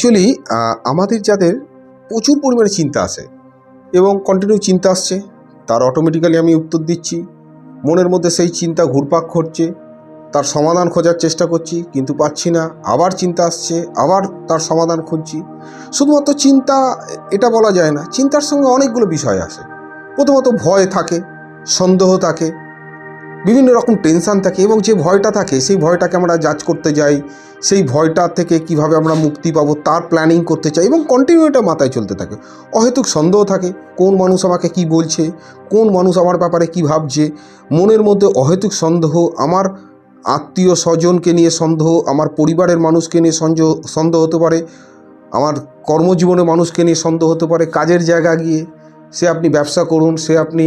Actually আমাদের যাদের প্রচুর পরিমাণে চিন্তা আসে এবং কন্টিনিউ চিন্তা আসছে, তার অটোমেটিক্যালি আমি উত্তর দিচ্ছি। মনের মধ্যে সেই চিন্তা ঘুরপাক ঘটছে তার সমাধান খোঁজার চেষ্টা করছি, কিন্তু পাচ্ছি না। আবার চিন্তা আসছে, আবার তার সমাধান খুঁজছি। শুধুমাত্র চিন্তা, এটা বলা যায় না, চিন্তার সঙ্গে অনেকগুলো বিষয় আসে। প্রথমত ভয় থাকে, সন্দেহ থাকে বিভিন্ন রকম টেনশান থাকে এবং যে ভয়টা থাকে, সেই ভয়টাকে আমরা জাজ করতে যাই, সেই ভয়টা থেকে কীভাবে আমরা মুক্তি পাবো, তার প্ল্যানিং করতে চাই এবং কন্টিনিউ এটা মাথায় চলতে থাকে। অহেতুক সন্দেহ থাকে, কোন মানুষ আমাকে কি বলছে, কোন মানুষ আমার ব্যাপারে কি ভাবছে, মনের মধ্যে অহেতুক সন্দেহ, আমার আত্মীয় স্বজনকে নিয়ে সন্দেহ, আমার পরিবারের মানুষকে নিয়ে সন্দেহ হতে পারে, আমার কর্মজীবনে মানুষকে নিয়ে সন্দেহ হতে পারে, কাজের জায়গা গিয়ে। সে আপনি ব্যবসা করুন, সে আপনি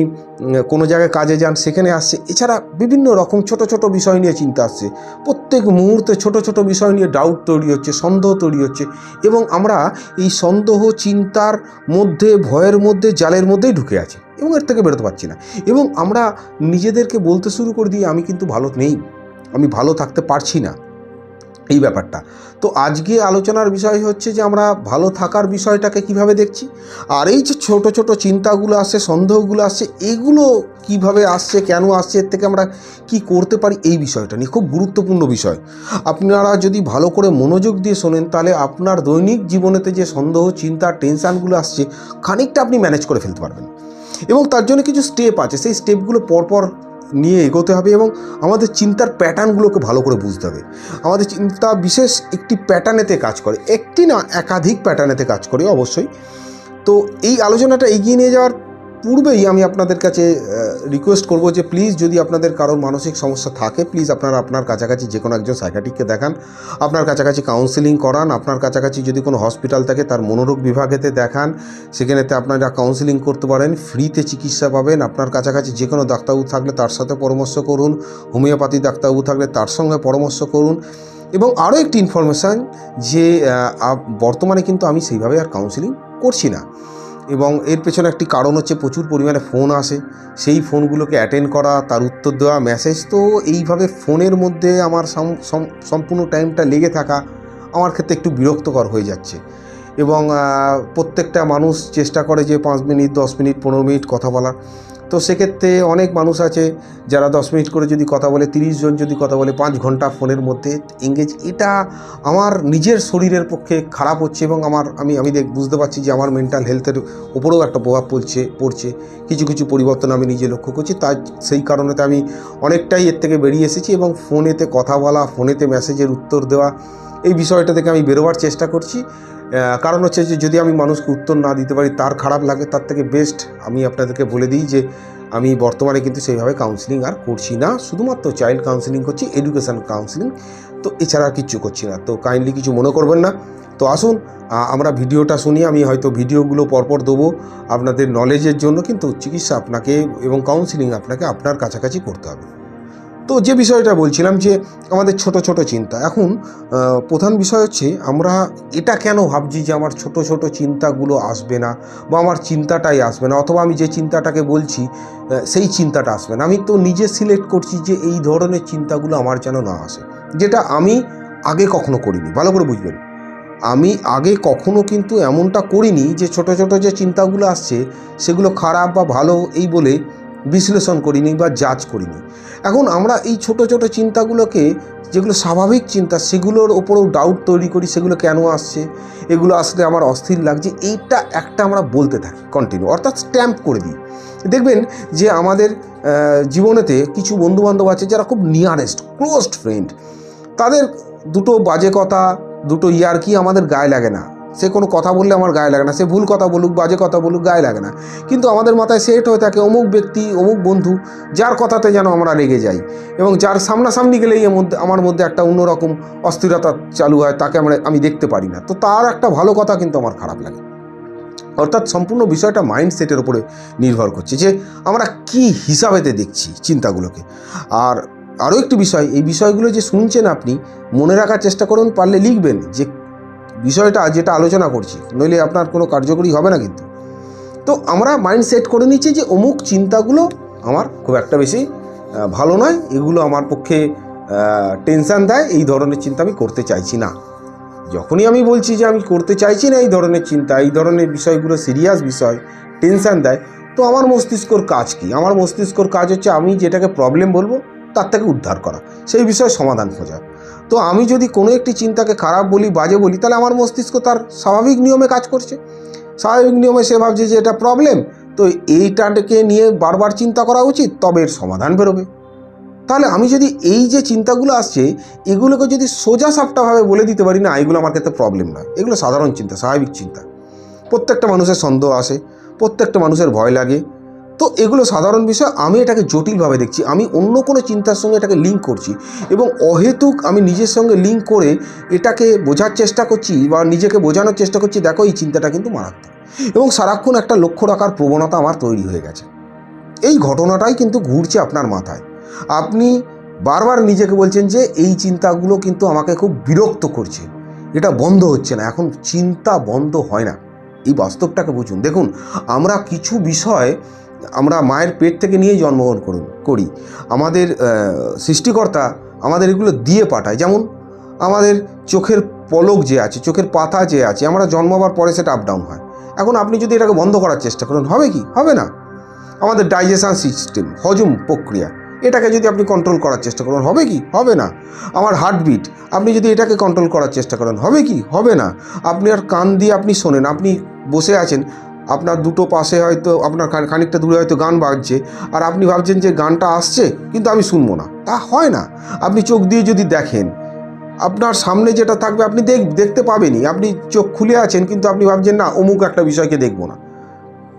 কোনো জায়গায় কাজে যান, সেখানে আসছে। এছাড়া বিভিন্ন রকম ছোট ছোট বিষয় নিয়ে চিন্তা আসছে। প্রত্যেক মুহূর্তে ছোট ছোট বিষয় নিয়ে ডাউট তৈরি হচ্ছে, সন্দেহ তৈরি হচ্ছে এবং আমরা এই সন্দেহ, চিন্তার মধ্যে, ভয়ের মধ্যে, জালের মধ্যেই ঢুকে আছি এবং এর থেকে বেরোতে পারছি না। এবং আমরা নিজেদেরকে বলতে শুরু করে দিই, আমি কিন্তু ভালো নেই। আমি ভালো থাকতে পারছি না। এই ব্যাপারটা। তো আজকে আলোচনার বিষয় হচ্ছে যে আমরা ভালো থাকার বিষয়টাকে কীভাবে দেখছি, আর এই যে ছোট ছোট চিন্তাগুলো আসছে সন্দেহগুলো আসছে এগুলো কীভাবে আসছে, কেন আসছে, এর থেকে আমরা কি করতে পারি, এই বিষয়টা নিয়ে খুব গুরুত্বপূর্ণ বিষয়। আপনারা যদি ভালো করে মনোযোগ দিয়ে শোনেন, তাহলে আপনার দৈনিক জীবনেতে যে সন্দেহ, চিন্তা, টেনশানগুলো আসছে, খানিকটা আপনি ম্যানেজ করে ফেলতে পারবেন। এবং তার জন্য কিছু স্টেপ আছে, সেই স্টেপগুলো পরপর নিয়ে এগোতে হবে এবং আমাদের চিন্তার প্যাটার্নগুলোকে ভালো করে বুঝতে হবে। আমাদের চিন্তা বিশেষ একটি প্যাটার্নেতে কাজ করে, একটি না একাধিক প্যাটার্নেতে কাজ করে অবশ্যই। তো এই আলোচনাটা এগিয়ে নিয়ে যাওয়ার পূর্বেই আমি আপনাদের কাছে রিকোয়েস্ট করব যে প্লিজ যদি আপনাদের কারোর মানসিক সমস্যা থাকে প্লিজ আপনারা আপনার কাছাকাছি যে কোনো একজন সাইকাটিককে দেখান, আপনার কাছাকাছি কাউন্সিলিং করান, আপনার কাছাকাছি যদি কোনো হসপিটাল থাকে তার মনোরোগ বিভাগেতে দেখান, সেখানেতে আপনারা কাউন্সিলিং করতে পারেন ফ্রিতে চিকিৎসা পাবেন, আপনার কাছাকাছি যে কোনো ডাক্তারবাবু থাকলে তার সাথে পরামর্শ করুন, হোমিওপ্যাথি ডাক্তারবাবু থাকলে তার সঙ্গে পরামর্শ করুন, এবং আরও একটি ইনফরমেশান যে বর্তমানে কিন্তু আমি সেইভাবে আর কাউন্সিলিং করছি না। এবং এর পেছনে একটি কারণ হচ্ছে প্রচুর পরিমাণে ফোন আসে। সেই ফোনগুলোকে অ্যাটেন্ড করা, তার উত্তর দেওয়া মেসেজ তো এইভাবে ফোনের মধ্যে আমার সম- সম- সম্পূর্ণ টাইমটা লেগে থাকা আমার ক্ষেত্রে একটু বিরক্তকর হয়ে যাচ্ছে। এবং প্রত্যেকটা মানুষ চেষ্টা করে যে পাঁচ মিনিট, দশ মিনিট, পনেরো মিনিট কথা বলার। তো সেক্ষেত্রে অনেক মানুষ আছে যারা দশ মিনিট করে যদি কথা বলে, তিরিশ জন যদি কথা বলে, পাঁচ ঘণ্টা ফোনের মধ্যে এঙ্গেজ এটা আমার নিজের শরীরের পক্ষে খারাপ হচ্ছে এবং আমার, আমি আমি দেখ, বুঝতে পারছি যে আমার মেন্টাল হেলথের উপরেও একটা প্রভাব পড়ছে পড়ছে। কিছু কিছু পরিবর্তন আমি নিজে লক্ষ্য করছি। তাই সেই কারণেতে আমি অনেকটাই এর থেকে বেরিয়ে এসেছি এবং ফোনেতে কথা বলা, ফোনেতে মেসেজের উত্তর দেওয়া, এই বিষয়টা থেকে আমি বেরোবার চেষ্টা করছি। কারণ হচ্ছে যে যদি আমি মানুষকে উত্তর না দিতে পারি, তার খারাপ লাগে, তার থেকে বেস্ট আমি আপনাদেরকে বলে দিই যে আমি বর্তমানে কিন্তু সেইভাবে কাউন্সিলিং আর করছি না। শুধুমাত্র চাইল্ড কাউন্সিলিং করছি এডুকেশান কাউন্সিলিং তো এছাড়া আর কিচ্ছু করছি না। তো কাইন্ডলি কিছু মনে করবেন না। তো আসুন আমরা ভিডিওটা শুনি, আমি হয়তো ভিডিওগুলো পরপর দেবো আপনাদের নলেজের জন্য, কিন্তু চিকিৎসা আপনাকে এবং কাউন্সিলিং আপনাকে আপনার কাছাকাছি করতে হবে। তো যে বিষয়টা বলছিলাম যে আমাদের ছোট ছোট চিন্তা, এখন প্রধান বিষয় হচ্ছে আমরা এটা কেন ভাবছি যে আমার ছোট ছোট চিন্তাগুলো আসবে না বা আমার চিন্তাটাই আসবে না? অথবা আমি যে চিন্তাটাকে বলছি সেই চিন্তাটা আসবে না। আমি তো নিজে সিলেক্ট করছি যে এই ধরনের চিন্তাগুলো আমার যেন না আসে, যেটা আমি আগে কখনো করিনি। ভালো করে বুঝবেন। আমি আগে কখনো কিন্তু এমনটা করিনি যে ছোট ছোট যে চিন্তাগুলো আসছে, সেগুলো খারাপ বা ভালো এই বলে বিশ্লেষণ করিনি বা জাজ করিনি। এখন আমরা এই ছোট ছোট চিন্তাগুলোকে, যেগুলো স্বাভাবিক চিন্তা, সেগুলোর ওপরেও ডাউট তৈরি করি, সেগুলো কেন আসছে? এগুলো আসলে আমার অস্থির লাগছে, এইটা একটা আমরা বলতে থাকি কন্টিনিউ অর্থাৎ স্ট্যাম্প করে দিই। দেখবেন যে আমাদের জীবনেতে কিছু বন্ধুবান্ধব আছে যারা খুব নিয়ারেস্ট ক্লোজড ফ্রেন্ড তাদের দুটো বাজে কথা, দুটো ইয়ারকি আমাদের গায়ে লাগে না। সে কোনো কথা বললে আমার গায়ে লাগে না। সে ভুল কথা বলুক, বাজে কথা বলুক, গায়ে লাগে না। কিন্তু আমাদের মাথায় সেট হয়ে থাকে, অমুক ব্যক্তি, অমুক বন্ধু, যার কথাতে যেন আমরা রেগে যাই। এবং যার সামনাসামনি গেলেই মধ্যে, আমার মধ্যে একটা অন্যরকম অস্থিরতা চালু হয়, তাকে আমরা, আমি দেখতে পারি না। তো তার একটা ভালো কথা কিন্তু আমার খারাপ লাগে। অর্থাৎ সম্পূর্ণ বিষয়টা মাইন্ডসেটের উপরে নির্ভর করছে যে, আমরা কি হিসাবেতে দেখছি চিন্তাগুলোকে। আর আরও একটি বিষয়, এই বিষয়গুলো যে শুনছেন আপনি, মনে রাখার চেষ্টা করুন, পারলে লিখবেন যে বিষয়টা যেটা আলোচনা করছি, নইলে আপনার কোনো কার্যকরী হবে না কিন্তু। তো আমরা মাইন্ড সেট করে নিচ্ছি যে অমুক চিন্তাগুলো আমার খুব একটা বেশি ভালো নয়, এগুলো আমার পক্ষে টেনশান দেয়, এই ধরনের চিন্তা আমি করতে চাইছি না। যখনই আমি বলছি যে আমি করতে চাইছি না এই ধরনের চিন্তা, এই ধরনের বিষয়গুলো সিরিয়াস বিষয় টেনশন দেয়, তো আমার মস্তিষ্কর কাজ কি? আমার মস্তিষ্কর কাজ হচ্ছে আমি যেটাকে প্রবলেম বলব তার থেকে উদ্ধার করা। সেই বিষয়ে সমাধান খোঁজা। তো আমি যদি কোনো একটি চিন্তাকে খারাপ বলি, বাজে বলি, তাহলে আমার মস্তিষ্ক তার স্বাভাবিক নিয়মে কাজ করছে। স্বাভাবিক নিয়মে সে ভাবছে যে এটা প্রবলেম তো এইটাকে নিয়ে বারবার চিন্তা করা উচিত, তবে এর সমাধান বেরোবে। তাহলে আমি যদি এই যে চিন্তাগুলো আসছে, এগুলোকে যদি সোজা সাপটাভাবে বলে দিতে পারি, না, এগুলো আমার ক্ষেত্রে প্রবলেম নয়। এগুলো সাধারণ চিন্তা, স্বাভাবিক চিন্তা। প্রত্যেকটা মানুষের সন্দেহ আসে, প্রত্যেকটা মানুষের ভয় লাগে। তো এগুলো সাধারণ বিষয়, আমি এটাকে জটিলভাবে দেখছি। আমি অন্য কোনো চিন্তার সঙ্গে এটাকে লিঙ্ক করছি এবং অহেতুক আমি নিজের সঙ্গে লিঙ্ক করে এটাকে বোঝার চেষ্টা করছি বা নিজেকে বোঝানোর চেষ্টা করছি, দেখো এই চিন্তাটা কিন্তু মারাত্মক। এবং সারাক্ষণ একটা লক্ষ্য রাখার প্রবণতা আমার তৈরি হয়ে গেছে। এই ঘটনাটাই কিন্তু ঘুরছে আপনার মাথায়। আপনি বারবার নিজেকে বলছেন যে এই চিন্তাগুলো কিন্তু আমাকে খুব বিরক্ত করছে। এটা বন্ধ হচ্ছে না। এখন চিন্তা বন্ধ হয় না। এই বাস্তবটাকে বুঝুন। দেখুন, আমরা কিছু বিষয় আমরা মায়ের পেট থেকে নিয়েই জন্মগ্রহণ করি আমাদের সৃষ্টিকর্তা আমাদের এগুলো দিয়ে পাঠায়। যেমন আমাদের চোখের পলক যে আছে, চোখের পাতা যে আছে, আমরা জন্মাবার পরে সেটা আপ ডাউন হয়। এখন আপনি যদি এটাকে বন্ধ করার চেষ্টা করেন, হবে কি? হবে না। আমাদের ডাইজেশন সিস্টেম হজম প্রক্রিয়া, এটাকে যদি আপনি কন্ট্রোল করার চেষ্টা করেন, হবে কি? হবে না। আমার হার্টবিট আপনি যদি এটাকে কন্ট্রোল করার চেষ্টা করেন, হবে কি? হবে না। আপনি আর কান দিয়ে আপনি শোনেন, আপনি বসে আছেন আপনার দুটো পাশে হয়তো আপনার খানিকটা দূরে হয়তো গান বাজছে, আর আপনি ভাবছেন যে গানটা আসছে, কিন্তু আমি শুনব না। তা হয় না। আপনি চোখ দিয়ে যদি দেখেন, আপনার সামনে যেটা থাকবে আপনি দেখ দেখতে পাবেনই। আপনি চোখ খুলে আছেন, কিন্তু আপনি ভাবছেন, না, অমুক একটা বিষয়কে দেখব না।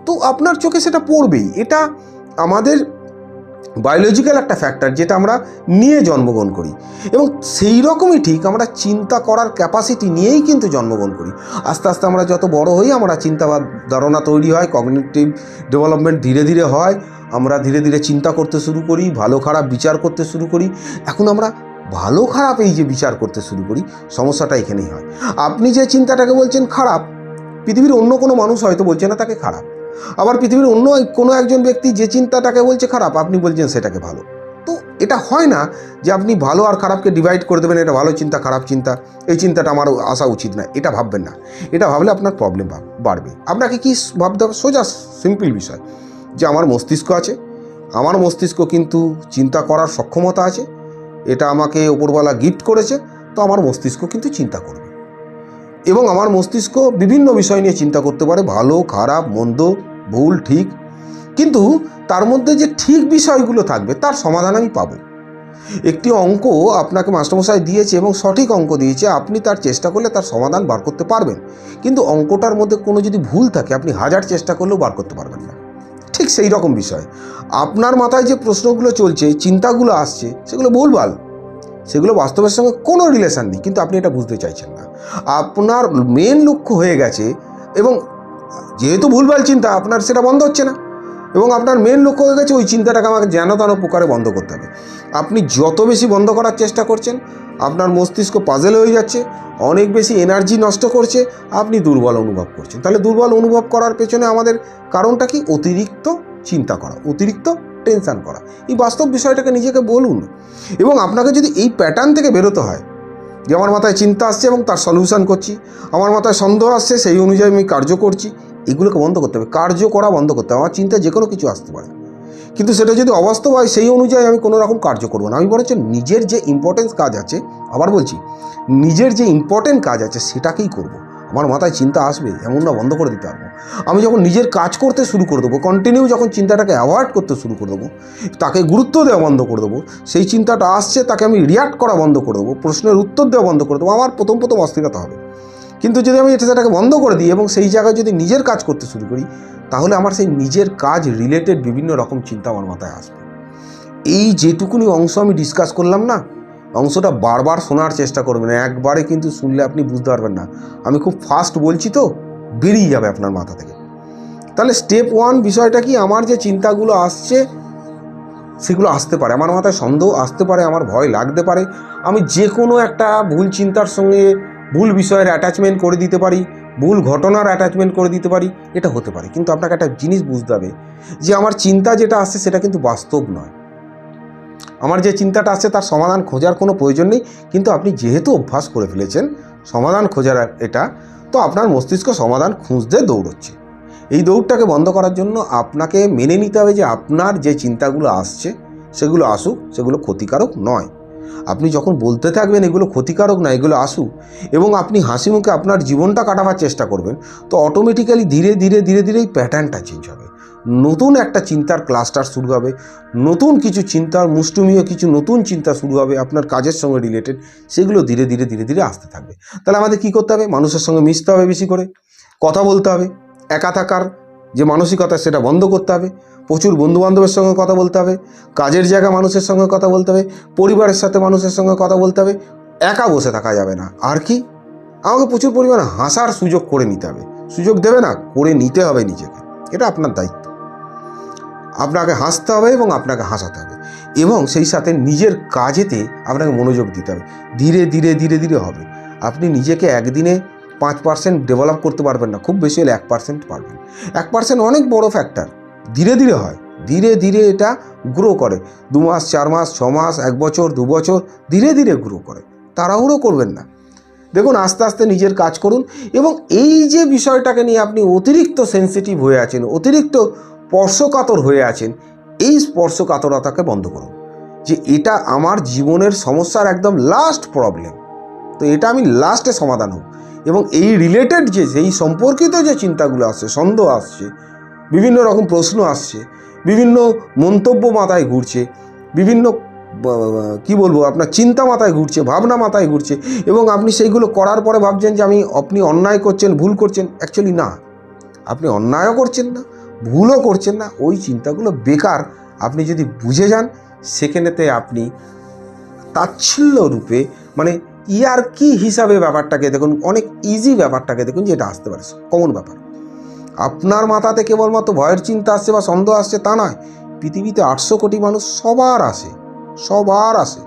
তো আপনার চোখে সেটা পড়বেই। এটা আমাদের বায়োলজিক্যাল একটা ফ্যাক্টর যেটা আমরা নিয়ে জন্মগ্রহণ করি। এবং সেই রকমই ঠিক আমরা চিন্তা করার ক্যাপাসিটি নিয়েই কিন্তু জন্মগ্রহণ করি। আস্তে আস্তে আমরা যত বড় হই, আমরা চিন্তা বা ধারণা তৈরি হয় কগনিটিভ ডেভেলপমেন্ট ধীরে ধীরে হয়, আমরা ধীরে ধীরে চিন্তা করতে শুরু করি, ভালো খারাপ বিচার করতে শুরু করি। এখন আমরা ভালো খারাপ এই যে বিচার করতে শুরু করি, সমস্যাটা এখানেই হয়। আপনি যে চিন্তাটাকে বলছেন খারাপ, পৃথিবীর অন্য কোনো মানুষ হয়তো বলছে না তাকে খারাপ। আবার পৃথিবীর অন্য কোনো একজন ব্যক্তি যে চিন্তাটাকে বলছে খারাপ, আপনি বলছেন সেটাকে ভালো। তো এটা হয় না যে আপনি ভালো আর খারাপকে ডিভাইড করে দেবেন, এটা ভালো চিন্তা, খারাপ চিন্তা। এই চিন্তাটা আমার আসা উচিত না, এটা ভাববেন না। এটা ভাবলে আপনার প্রবলেম বাড়বে। আপনাকে কি ভাবতে হবে? সোজা সিম্পল বিষয়। যে আমার মস্তিষ্ক আছে, আমার মস্তিষ্ক কিন্তু চিন্তা করার সক্ষমতা আছে, এটা আমাকে ওপরওয়ালা গিফট করেছে, তো আমার মস্তিষ্ক কিন্তু চিন্তা করবে। এবং আমার মস্তিষ্ক বিভিন্ন বিষয় নিয়ে চিন্তা করতে পারে, ভালো, খারাপ, মন্দ, ভুল, ঠিক। কিন্তু তার মধ্যে যে ঠিক বিষয়গুলো থাকবে, তার সমাধান আমি পাবো। একটি অঙ্ক আপনাকে মাস্টারমশাই দিয়েছে এবং সঠিক অঙ্ক দিয়েছে, আপনি তার চেষ্টা করলে তার সমাধান বার করতে পারবেন। কিন্তু অঙ্কটার মধ্যে কোনো যদি ভুল থাকে, আপনি হাজার চেষ্টা করলেও বার করতে পারবেন না। ঠিক সেই রকম বিষয়। আপনার মাথায় যে প্রশ্নগুলো চলছে, চিন্তাগুলো আসছে, সেগুলো ভুলভাল সেগুলো বাস্তবের সঙ্গে কোনো রিলেশন নেই, কিন্তু আপনি এটা বুঝতে চাইছেন না। আপনার মেন লক্ষ্য হয়ে গেছে এবং যেহেতু ভুলভাল চিন্তা, আপনার সেটা বন্ধ হচ্ছে না। এবং আপনার মেন লক্ষ্য হয়ে গেছে ওই চিন্তাটাকে আমাকে যেন তেন প্রকারে বন্ধ করতে হবে। আপনি যত বেশি বন্ধ করার চেষ্টা করছেন, আপনার মস্তিষ্ক পাজেল হয়ে যাচ্ছে, অনেক বেশি এনার্জি নষ্ট করছে, আপনি দুর্বল অনুভব করছেন। তাহলে দুর্বল অনুভব করার পেছনে আমাদের কারণটা কি? অতিরিক্ত চিন্তা করা, অতিরিক্ত টেনশন করা। এই বাস্তব বিষয়টাকে নিজেকে বলুন। এবং আপনাকে যদি এই প্যাটার্ন থেকে বেরোতে হয়, যে আমার মাথায় চিন্তা আসছে এবং তার সলিউশন করছি, আমার মাথায় সন্দেহ আসছে, সেই অনুযায়ী আমি কার্য করছি, এগুলোকে বন্ধ করতে হবে। কার্য করা বন্ধ করতে হবে। আমার চিন্তা যে কোনো কিছু আসতে পারে। কিন্তু সেটা যদি অবাস্তব হয়, সেই অনুযায়ী আমি কোনো রকম কার্য করব না। আমি বরঞ্চ নিজের যে ইম্পর্টেন্স কাজ আছে, আবার বলছি, নিজের যে ইম্পর্টেন্ট কাজ আছে, সেটাকেই করব। আমার মাথায় চিন্তা আসবে এমন না বন্ধ করে দিতে পারব। আমি যখন নিজের কাজ করতে শুরু করে দেবো কন্টিনিউ যখন চিন্তাটাকে অ্যাভয়েড করতে শুরু করে দেবো, তাকে গুরুত্ব দেওয়া বন্ধ করে দেবো, সেই চিন্তাটা আসছে তাকে আমি রিয়াক্ট করা বন্ধ করে দেবো, প্রশ্নের উত্তর দেওয়া বন্ধ করে দেবো, আমার প্রথম প্রথম অস্থিরতা হবে। কিন্তু যদি আমি এটা সেটাকে বন্ধ করে দিই এবং সেই জায়গায় যদি নিজের কাজ করতে শুরু করি, তাহলে আমার সেই নিজের কাজ রিলেটেড বিভিন্ন রকম চিন্তা আমার মাথায় আসবে। এই যেটুকুনি অংশ আমি ডিসকাস করলাম না অংশটা বারবার শোনার চেষ্টা করবেন, একবারে কিন্তু শুনলে আপনি বুঝতে পারবেন না। আমি খুব ফাস্ট বলছি তো, বেরিয়ে যাবে আপনার মাথা থেকে। তাহলে স্টেপ ওয়ান বিষয়টা কি? আমার যে চিন্তাগুলো আসছে, সেগুলো আসতে পারে। আমার মাথায় সন্দেহ আসতে পারে, আমার ভয় লাগতে পারে। আমি যে কোনো একটা ভুল চিন্তার সঙ্গে ভুল বিষয়ের অ্যাটাচমেন্ট করে দিতে পারি, ভুল ঘটনার অ্যাটাচমেন্ট করে দিতে পারি, এটা হতে পারে। কিন্তু আপনাকে একটা জিনিস বুঝতে হবে যে, আমার চিন্তা যেটা আসছে, সেটা কিন্তু বাস্তব নয়। আমার যে চিন্তাটা আসছে তার সমাধান খোঁজার কোনো প্রয়োজন নেই, কিন্তু আপনি যেহেতু অভ্যাস করে ফেলেছেন, সমাধান খোঁজার এটা, তো আপনার মস্তিষ্ক সমাধান খুঁজতে দৌড়চ্ছে। এই দৌড়টাকে বন্ধ করার জন্য আপনাকে মেনে নিতে হবে যে আপনার যে চিন্তাগুলো আসছে, সেগুলো আসুক, সেগুলো ক্ষতিকারক নয়। আপনি যখন বলতে থাকবেন এগুলো ক্ষতিকারক না, এগুলো আসুক, এবং আপনি হাসি মুখে আপনার জীবনটা কাটাবার চেষ্টা করবেন, তো অটোমেটিক্যালি ধীরে ধীরে ধীরে ধীরে এই প্যাটার্নটা চেঞ্জ হবে। নতুন একটা চিন্তার ক্লাস্টার শুরু হবে, নতুন কিছু চিন্তার মুষ্টুমীয় কিছু নতুন চিন্তা শুরু হবে আপনার কাজের সঙ্গে রিলেটেড সেগুলো ধীরে ধীরে ধীরে ধীরে আসতে থাকবে। তাহলে আমাদের কী করতে হবে? মানুষের সঙ্গে মিশতে হবে বেশি করে, কথা বলতে হবে, একা থাকার যে মানসিকতা সেটা বন্ধ করতে হবে, প্রচুর বন্ধুবান্ধবের সঙ্গে কথা বলতে হবে, কাজের জায়গা মানুষের সঙ্গে কথা বলতে হবে, পরিবারের সাথে মানুষের সঙ্গে কথা বলতে হবে, একা বসে থাকা যাবে না। আর কি? আমাকে প্রচুর পরিমাণে হাসার সুযোগ করে নিতে হবে। সুযোগ দেবে না, করে নিতে হবে নিজেকে। এটা আপনার দায়িত্ব। আপনাকে হাসতে হবে এবং আপনাকে হাসাতে হবে। এবং সেই সাথে নিজের কাজেতে আপনাকে মনোযোগ দিতে হবে। ধীরে ধীরে ধীরে ধীরে হবে। আপনি নিজেকে একদিনে পাঁচ পার্সেন্ট ডেভেলপ করতে পারবেন না। খুব বেশি হলে এক পার্সেন্ট পারবেন। এক পার্সেন্ট অনেক বড় ফ্যাক্টর ধীরে ধীরে হয়। ধীরে ধীরে এটা গ্রো করে। দু মাস, চার মাস, ছ মাস, এক বছর, দু বছর ধীরে ধীরে গ্রো করে। তাড়াহুড়ো করবেন না। দেখুন, আস্তে আস্তে নিজের কাজ করুন। এবং এই যে বিষয়টাকে নিয়ে আপনি অতিরিক্ত সেন্সিটিভ হয়ে আছেন, অতিরিক্ত স্পর্শকাতর হয়ে আছেন, এই স্পর্শকাতরতাকে বন্ধ করুন। যে এটা আমার জীবনের সমস্যার একদম লাস্ট প্রবলেম তো এটা আমি লাস্টে সমাধান হোক। এবং এই রিলেটেড যে এই সম্পর্কিত যে চিন্তাগুলো আসছে, সন্দেহ আসছে, বিভিন্ন রকম প্রশ্ন আসছে, বিভিন্ন মন্তব্য মাথায় ঘুরছে, বিভিন্ন কি বলব, আপনার চিন্তা মাথায় ঘুরছে, ভাবনা মাথায় ঘুরছে, এবং আপনি সেইগুলো করার পরে ভাবছেন যে, আমি, আপনি অন্যায় করছেন, ভুল করছেন। অ্যাকচুয়ালি না। আপনি অন্যায়ও করছেন না। ভুলও করছেন না, ওই চিন্তাগুলো বেকার। আপনি যদি বুঝে যান, সেখানেতে আপনি তাচ্ছিল্য রূপে মানে ইয়ার কি হিসাবে ব্যাপারটাকে দেখুন, অনেক ইজি ব্যাপারটাকে দেখুন, যেটা আসতে পারে কমন ব্যাপার। আপনার মাথাতে কেবলমাত্র ভয়ের চিন্তা আসছে বা সন্দেহ আসছে তা নয়, পৃথিবীতে আটশো কোটি মানুষ সবার আসে সবার আসে।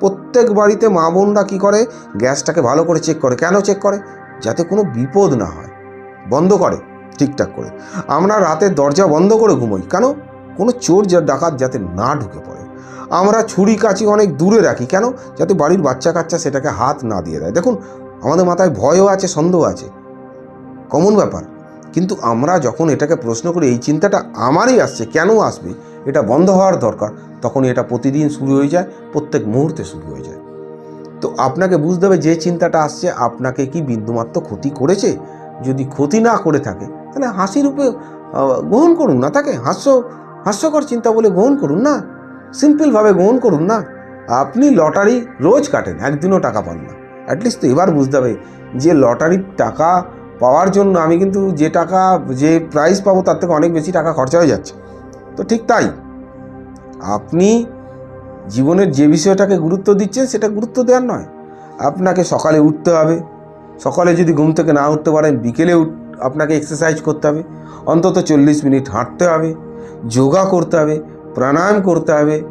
প্রত্যেক বাড়িতে মা বোনরা কী করে? গ্যাসটাকে ভালো করে চেক করে। কেন চেক করে? যাতে কোনো বিপদ না হয়। বন্ধ করে। ঠিকঠাক করে। আমরা রাতের দরজা বন্ধ করে ঘুমোই। কেন? কোনো চোর যা ডাকাত যাতে না ঢুকে পড়ে। আমরা ছুরি কাচি অনেক দূরে রাখি। কেন? যাতে বাড়ির বাচ্চা কাচ্চা সেটাকে হাত না দিয়ে দেয়। দেখুন, আমাদের মাথায় ভয়ও আছে সন্দেহ আছে। কমন ব্যাপার। কিন্তু আমরা যখন এটাকে প্রশ্ন করি, এই চিন্তাটা আমারই আসছে, কেন আসবে? এটা বন্ধ হওয়ার দরকার। তখন এটা প্রতিদিন শুরু হয়ে যায়, প্রত্যেক মুহূর্তে শুরু হয়ে যায়। তো আপনাকে বুঝতে হবে যে চিন্তাটা আসছে, আপনাকে কি বিন্দুমাত্র ক্ষতি করেছে? যদি ক্ষতি না করে থাকে তাহলে হাসি রূপে গ্রহণ করুন না তাকে। হাস্য, হাস্যকর চিন্তা বলে গ্রহণ করুন না। সিম্পলভাবে গ্রহণ করুন না। আপনি লটারি রোজ কাটেন, একদিনও টাকা পান না। অ্যাটলিস্ট তো এবার বুঝতে হবে যে লটারির টাকা পাওয়ার জন্য আমি কিন্তু যে টাকা, যে প্রাইজ পাবো তার থেকে অনেক বেশি টাকা খরচা হয়ে যাচ্ছে। তো ঠিক তাই। আপনি জীবনের যে বিষয়টাকে গুরুত্ব দিচ্ছেন সেটা গুরুত্ব দেওয়ার নয়। আপনাকে সকালে উঠতে হবে। সকালে যদি ঘুম থেকে না উঠতে পারেন, বিকেলে উঠ আপনাকে এক্সারসাইজ করতে হবে। অন্তত চল্লিশ মিনিট হাঁটতে হবে, যোগা করতে হবে, প্রাণায়াম করতে হবে,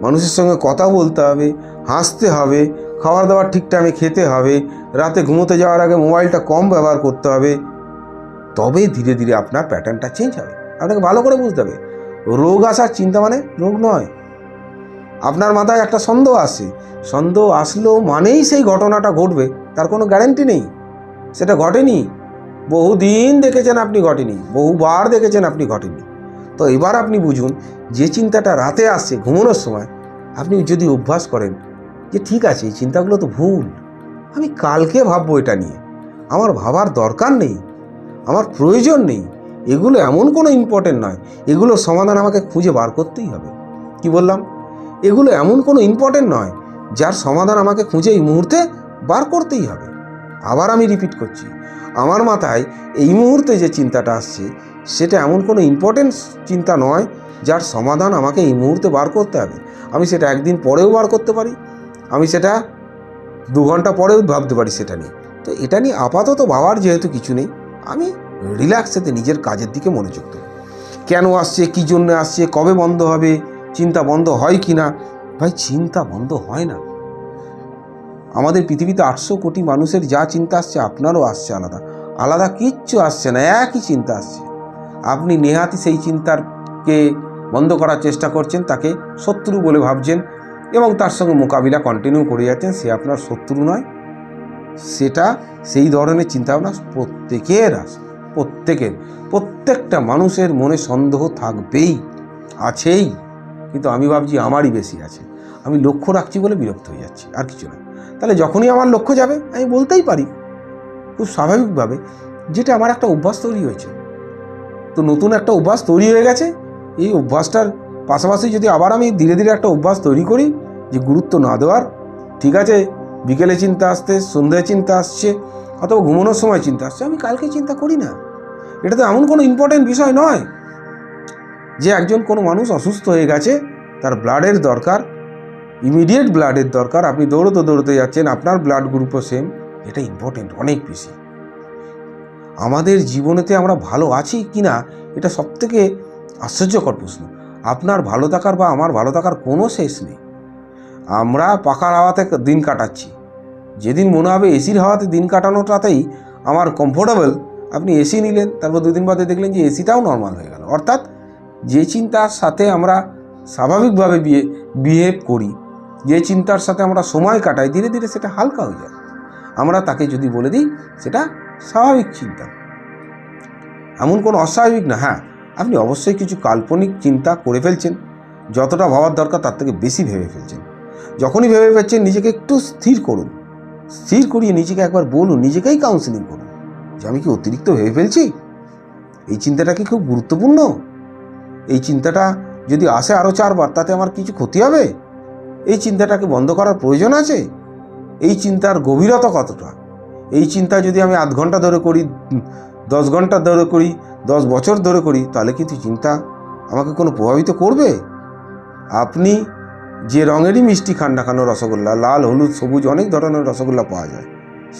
মানুষের সঙ্গে কথা বলতে হবে, হাসতে হবে খাবার দাবার ঠিক টাইমে খেতে হবে, রাতে ঘুমোতে যাওয়ার আগে মোবাইলটা কম ব্যবহার করতে হবে, তবেই ধীরে ধীরে আপনার প্যাটার্নটা চেঞ্জ হবে। আপনাকে ভালো করে বুঝতে হবে। রোগ আসার চিন্তা মানে রোগ নয়। আপনার মাথায় একটা সন্দেহ আসে। সন্দেহ আসলো মানেই সেই ঘটনাটা ঘটবে, তার কোনো গ্যারেন্টি নেই। সেটা ঘটেনি। বহুদিন দেখেছেন আপনি ঘটেনি, বহুবার দেখেছেন আপনি ঘটেনি। তো এবার আপনি বুঝুন, যে চিন্তাটা রাতে আসছে, ঘুমানোর সময়, আপনি যদি অভ্যাস করেন যে ঠিক আছে, এই চিন্তাগুলো তো ভুল, আমি কালকে ভাববো এটা নিয়ে। আমার ভাবার দরকার নেই, আমার প্রয়োজন নেই, এগুলো এমন কোনো ইম্পর্টেন্ট নয় এগুলোর সমাধান আমাকে খুঁজে বার করতেই হবে। কি বললাম? এগুলো এমন কোনো ইম্পর্টেন্ট নয়, যার সমাধান আমাকে খুঁজে এই মুহূর্তে বার করতেই হবে। আবার আমি রিপিট করছি। আমার মাথায় এই মুহূর্তে যে চিন্তাটা আসছে, সেটা এমন কোনো ইম্পর্টেন্ট চিন্তা নয় যার সমাধান আমাকে এই মুহূর্তে বার করতে হবে। আমি সেটা একদিন পরেও বার করতে পারি। আমি সেটা দু ঘণ্টা পরেও ভাবতে পারি সেটা নিয়ে। তো এটা নিয়ে আপাতত ভাবার যেহেতু কিছু নেই, আমি রিল্যাক্সেতে নিজের কাজের দিকে মনোযোগ দেবো। কেন আসছে, কী জন্য আসছে, কবে বন্ধ হবে, চিন্তা বন্ধ হয় কি না ভাই, চিন্তা বন্ধ হয় না। আমাদের পৃথিবীতে আটশো কোটি মানুষের যা চিন্তা আসছে আপনারও আসছে আলাদা। আলাদা কিচ্ছু আসছে না, একই চিন্তা আসছে। আপনি নেহাতি সেই চিন্তারকে বন্ধ করার চেষ্টা করছেন, তাকে শত্রু বলে ভাবছেন এবং তার সঙ্গে মোকাবিলা কন্টিনিউ করে যাচ্ছেন, সে আপনার শত্রু নয়। সেটা সেই ধরনের চিন্তাভাবনা প্রত্যেকের আছে প্রত্যেকের, প্রত্যেকটা মানুষের মনে সন্দেহ থাকবেই, আছেই। কিন্তু আমি ভাবছি আমারই বেশি আছে। আমি লক্ষ্য রাখছি বলে বিরক্ত হয়ে যাচ্ছি, আর কিছু না। তাহলে যখনই আমার লক্ষ্য যাবে, আমি বলতেই পারি। খুব স্বাভাবিকভাবে যেটা আমার একটা অভ্যাস তৈরি হয়েছে। তো নতুন একটা অভ্যাস তৈরি হয়ে গেছে। এই অভ্যাসটার পাশাপাশি যদি আবার আমি ধীরে ধীরে একটা অভ্যাস তৈরি করি যে গুরুত্ব না দেওয়ার, ঠিক আছে, বিকেলে চিন্তা আসতে সন্ধ্যায় চিন্তা আসছে, অথবা ঘুমানোর সময় চিন্তা আসছে, আমি কালকে চিন্তা করি না। এটা তো এমন কোনো ইম্পর্টেন্ট বিষয় নয় যে একজন কোনো মানুষ অসুস্থ হয়ে গেছে, তার ব্লাডের দরকার ইমিডিয়েট ব্লাডের দরকার। আপনি দৌড়তে দৌড়তে যাচ্ছেন, আপনার ব্লাড গ্রুপও সেম এটা ইম্পর্টেন্ট অনেক বেশি। আমাদের জীবনেতে আমরা ভালো আছি কি না এটা সবথেকে আশ্চর্যকর প্রশ্ন। আপনার ভালো থাকার বা আমার ভালো থাকার কোনো শেষ নেই। আমরা পাখার হাওয়াতে দিন কাটাচ্ছি। যেদিন মনে হবে এসির হাওয়াতে দিন কাটানোটাতেই আমার কমফোর্টেবল আপনি এসি নিলেন, তারপর দুদিন বাদে দেখলেন যে এসিটাও নর্মাল হয়ে গেল। অর্থাৎ যে চিন্তার সাথে আমরা স্বাভাবিকভাবে বিয়ে বিহেভ করি যে চিন্তার সাথে আমরা সময় কাটাই, ধীরে ধীরে সেটা হালকা হয়ে যায়। আমরা তাকে যদি বলে দিই, সেটা স্বাভাবিক চিন্তা। এমন কোনো অস্বাভাবিক না হ্যাঁ আপনি অবশ্যই কিছু কাল্পনিক চিন্তা করে ফেলছেন। যতটা ভাবার দরকার, তার থেকে বেশি ভেবে ফেলছেন। যখনই ভেবে ফেলছেন, নিজেকে একটু স্থির করুন। স্থির করিয়ে নিজেকে একবার বলুন, নিজেকেই কাউন্সিলিং করুন। যে আমি কি অতিরিক্ত ভেবে ফেলছি? এই চিন্তাটা কি খুব গুরুত্বপূর্ণ? এই চিন্তাটা যদি আসে আরও চারবার, তাতে আমার কিছু ক্ষতি হবে? এই চিন্তাটাকে বন্ধ করার প্রয়োজন আছে? এই চিন্তার গভীরতা কতটা? এই চিন্তা যদি আমি আধ ঘণ্টা ধরে করি, দশ ঘণ্টা ধরে করি, দশ বছর ধরে করি, তাহলে কিন্তু চিন্তা আমাকে কোনো প্রভাবিত করবে? আপনি যে রঙেরই মিষ্টি খান না কেন রসগোল্লা, লাল, হলুদ, সবুজ, অনেক ধরনের রসগোল্লা পাওয়া যায়,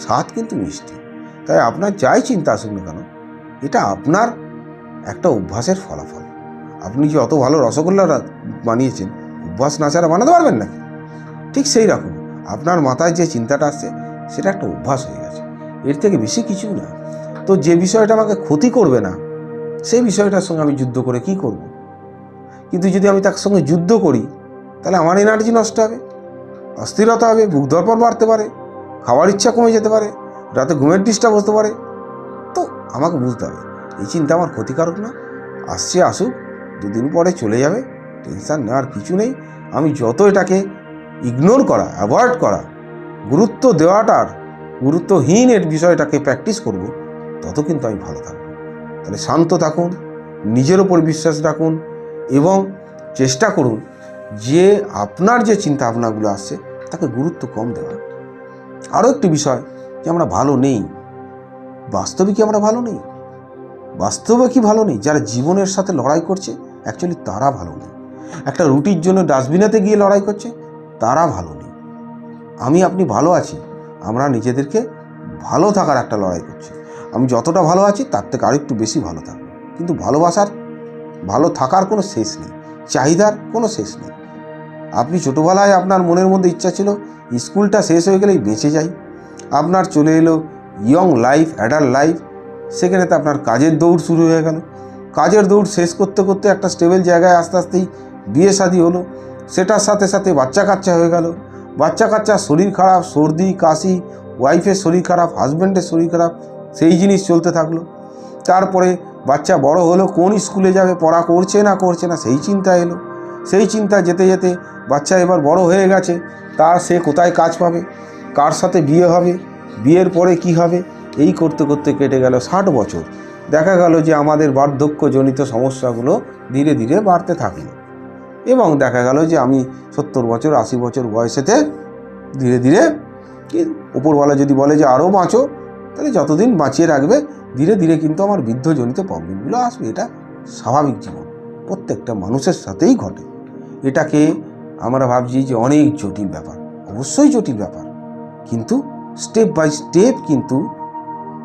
স্বাদ কিন্তু মিষ্টি। তাই আপনার যাই চিন্তা আসুক না কেন, এটা আপনার একটা অভ্যাসের ফলাফল। আপনি যে অত ভালো রসগোল্লা বানিয়েছেন অভ্যাস না ছাড়া বানাতে পারবেন নাকি? ঠিক সেই রকম। আপনার মাথায় যে চিন্তাটা আসছে, সেটা একটা অভ্যাস হয়ে গেছে। এর থেকে বেশি কিছু না। তো যে বিষয়টা আমাকে ক্ষতি করবে না, সেই বিষয়টার সঙ্গে আমি যুদ্ধ করে কি করব। কিন্তু যদি আমি তার সঙ্গে যুদ্ধ করি, তাহলে আমার এনার্জি নষ্ট হবে, অস্থিরতা হবে, বুক দরপর বাড়তে পারে, খাওয়ার ইচ্ছা কমে যেতে পারে, রাতে ঘুমের ডিস্টার্ব হতে পারে। তো আমাকে বুঝতে হবে। এই চিন্তা আমার ক্ষতিকারক না। আসছে, আসুক, দুদিন পরে চলে যাবে। টেনশান নেওয়ার কিছু নেই। আমি যত এটাকে ইগনোর করা অ্যাভয়েড করা, গুরুত্ব দেওয়াটার গুরুত্বহীন এর বিষয়টাকে প্র্যাকটিস করব, তত কিন্তু আমি ভালো থাকব। তাহলে শান্ত থাকুন, নিজের ওপর বিশ্বাস রাখুন এবং চেষ্টা করুন যে আপনার যে চিন্তা ভাবনাগুলো আসছে তাকে গুরুত্ব কম দেওয়া আরও একটি বিষয় যে আমরা ভালো নেই, বাস্তবে কি আমরা ভালো নেই? বাস্তবে কি ভালো নেই? যারা জীবনের সাথে লড়াই করছে অ্যাকচুয়ালি তারা ভালো নেই। একটা রুটির জন্য ডাস্টবিনেতে গিয়ে লড়াই করছে, তারা ভালো নেই। আমি, আপনি ভালো আছি, আমরা নিজেদেরকে ভালো থাকার একটা লড়াই করছি। আমি যতটা ভালো আছি, তার থেকে আরেকটু বেশি ভালো থাকব। কিন্তু ভালোবাসার, ভালো থাকার কোনো শেষ নেই, চাহিদার কোনো শেষ নেই। আপনি ছোটোবেলায় আপনার মনের মধ্যে ইচ্ছা ছিল, স্কুলটা শেষ হয়ে গেলেই বেঁচে যাই। আপনার চলে এলো ইয়ং লাইফ অ্যাডাল্ট লাইফ সেখানে তো আপনার কাজের দৌড় শুরু হয়ে গেল। কাজের দৌড় শেষ করতে করতে একটা স্টেবল জায়গায় আস্তে আস্তেই বিয়ে শাদী হলো। সেটার সাথে সাথে বাচ্চা কাচ্চা হয়ে গেল। বাচ্চা কাচ্চার শরীর খারাপ, সর্দি, কাশি ওয়াইফের শরীর খারাপ হাজব্যান্ডের শরীর খারাপ, সেই জিনিস চলতে থাকল। তারপরে বাচ্চা বড় হলো, কোন স্কুলে যাবে, পড়া করছে না করছে না, সেই চিন্তা এলো। সেই চিন্তা যেতে যেতে বাচ্চা এবার বড় হয়ে গেছে তার সে কোথায় কাজ পাবে? কার সাথে বিয়ে হবে? বিয়ের পরে কি হবে? এই করতে করতে কেটে গেল ষাট বছর। দেখা গেল যে আমাদের বার্ধক্যজনিত সমস্যাগুলো ধীরে ধীরে বাড়তে থাকল। এবং দেখা গেল যে আমি সত্তর বছর, আশি বছর বয়সেতে ধীরে ধীরে কি উপরওয়ালা যদি বলে যে আরও বাঁচো, তাহলে যতদিন বাঁচিয়ে রাখবে, ধীরে ধীরে কিন্তু আমার বৃদ্ধজনিত প্রবলেমগুলো আসবে। এটা স্বাভাবিক জীবন, প্রত্যেকটা মানুষের সাথেই ঘটে। এটাকে আমরা ভাবছি যে অনেক জটিল ব্যাপার, অবশ্যই জটিল ব্যাপার। কিন্তু স্টেপ বাই স্টেপ কিন্তু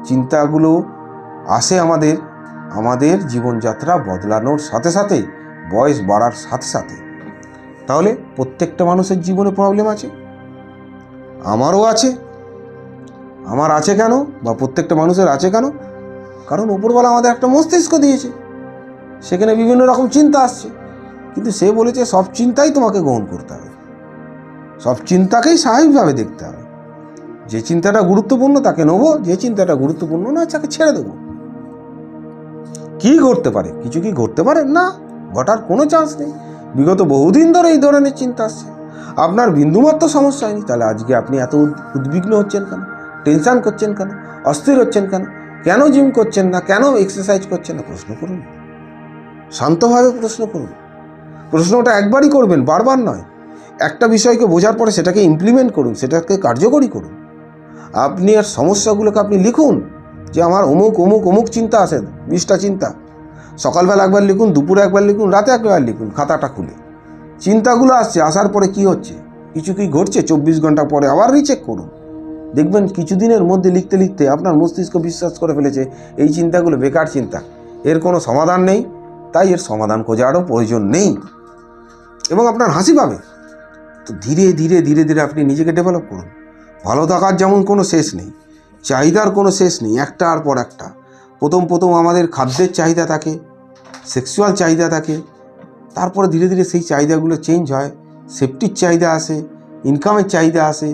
চিন্তাগুলো আসে আমাদের আমাদের জীবনযাত্রা বদলানোর সাথে সাথে বয়স বাড়ার সাথে সাথে, তাহলে প্রত্যেকটা মানুষের জীবনে প্রবলেম আছে। আমারও আছে। আমার আছে কেন? বা প্রত্যেকটা মানুষের আছে কেন? কারণ ওপরবেলা আমাদের একটা মস্তিষ্ক দিয়েছে। সেখানে বিভিন্ন রকম চিন্তা আসছে। কিন্তু সে বলেছে, সব চিন্তাই তোমাকে গ্রহণ করতে হবে। সব চিন্তাকেই স্বাভাবিকভাবে দেখতে হবে। যে চিন্তাটা গুরুত্বপূর্ণ তাকে নেব, যে চিন্তাটা গুরুত্বপূর্ণ না, তাকে ছেড়ে দেবো। কি ঘটতে পারে? কিছু কি ঘটতে পারে? না। ঘটার কোনো চান্স নেই। বিগত বহুদিন ধরে এই ধরনের চিন্তা আসছে। আপনার বিন্দুমাত্র সমস্যা হয়নি, তাহলে আজকে আপনি এত উদ্বিগ্ন হচ্ছেন কেন? টেনশন করছেন কেন? অস্থির হচ্ছেন কেন? কেন জিম করছেন না? কেন এক্সারসাইজ করছেন না? প্রশ্ন করুন। শান্তভাবে প্রশ্ন করুন। প্রশ্নটা একবারই করবেন, বারবার নয়। একটা বিষয়কে বোঝার পরে সেটাকে ইমপ্লিমেন্ট করুন, সেটাকে কার্যকরী করুন। আপনি আর সমস্যাগুলোকে আপনি লিখুন যে আমার অমুক অমুক অমুক চিন্তা আসে বিশটা চিন্তা। সকালবেলা একবার লিখুন, দুপুরে একবার লিখুন, রাতে একবার লিখুন, খাতাটা খুলে। চিন্তাগুলো আসছে, আসার পরে কি হচ্ছে? কিছু কি ঘটছে? চব্বিশ ঘণ্টা পরে আবার রিচেক করুন। দেখবেন কিছুদিনের মধ্যে লিখতে লিখতে আপনার মস্তিষ্ক বিশ্বাস করে ফেলেছে, এই চিন্তাগুলো বেকার চিন্তা। এর কোনো সমাধান নেই, তাই এর সমাধান খোঁজারও প্রয়োজন নেই। এবং আপনার হাসি পাবে। তো ধীরে ধীরে ধীরে ধীরে আপনি নিজেকে ডেভেলপ করুন। ভালো থাকার যেমন কোনো শেষ নেই, চাহিদার কোনো শেষ নেই একটার পর একটা। প্রথম প্রথম আমাদের খাদ্যের চাহিদা থাকে সেক্সুয়াল চাহিদা থাকে, তারপরে ধীরে ধীরে সেই চাহিদাগুলো চেঞ্জ হয় সেফটির চাহিদা আসে ইনকামের চাহিদা আসে,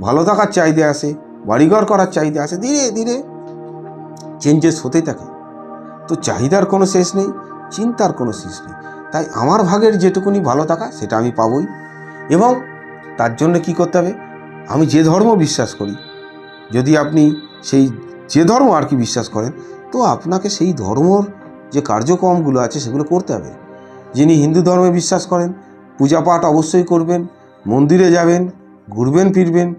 ভালো থাকার চাহিদা আসে, বাড়িঘর করার চাহিদা আসে, ধীরে ধীরে চেঞ্জেস হতেই থাকে। তো চাহিদার কোনো শেষ নেই, চিন্তার কোনো শেষ নেই। তাই আমার ভাগের যেটুকুনি ভালো থাকা, সেটা আমি পাবই। এবং তার জন্য কি করতে হবে? আমি যে ধর্ম বিশ্বাস করি, যদি আপনি সেই যে ধর্ম আর কি বিশ্বাস করেন তো আপনাকে সেই ধর্মর যে কার্যক্রমগুলো আছে সেগুলো করতে হবে। যিনি হিন্দু ধর্মে বিশ্বাস করেন, পূজা পাঠ অবশ্যই করবেন, মন্দিরে যাবেন, ঘুরবেন, ফিরবেন,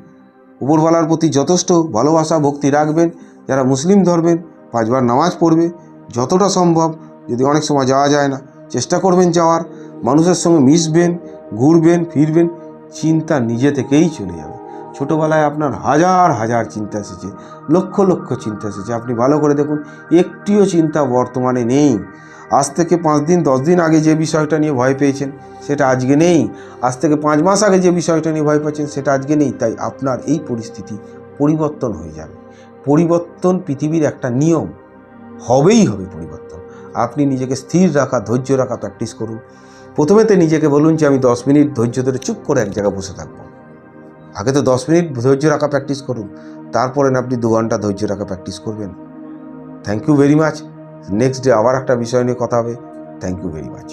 উপরওয়ালার প্রতি যথেষ্ট ভালোবাসা, ভক্তি রাখবেন, যারা মুসলিম ধর্মের পাঁচবার নামাজ পড়বে, যতটা সম্ভব, যদি অনেক সময় যাওয়া যায় না, চেষ্টা করবেন যাওয়ার, মানুষের সঙ্গে মিশবেন, ঘুরবেন, ফিরবেন, চিন্তা নিজে থেকেই চলে যাবে। ছোটোবেলায় আপনার হাজার হাজার চিন্তা এসেছে, লক্ষ লক্ষ চিন্তা এসেছে। আপনি ভালো করে দেখুন, একটিও চিন্তা বর্তমানে নেই। আজ থেকে পাঁচ দিন, দশ দিন আগে যে বিষয়টা নিয়ে ভয় পেয়েছেন, সেটা আজকে নেই। আজ থেকে পাঁচ মাস আগে যে বিষয়টা নিয়ে ভয় পাচ্ছেন, সেটা আজকে নেই। তাই আপনার এই পরিস্থিতি পরিবর্তন হয়ে যাবে। পরিবর্তন পৃথিবীর একটা নিয়ম। হবেই হবে পরিবর্তন। আপনি নিজেকে স্থির রাখা, ধৈর্য রাখা প্র্যাকটিস করুন। প্রথমেতে নিজেকে বলুন যে, আমি দশ মিনিট ধৈর্য ধরে চুপ করে এক জায়গায় বসে থাকব। আগে তো দশ মিনিট ধৈর্য রাখা প্র্যাকটিস করুন। তারপরে আপনি দু ঘণ্টা ধৈর্য রাখা প্র্যাকটিস করবেন। Thank you very much next day আবার একটা বিষয় নিয়ে কথা হবে। Thank you very much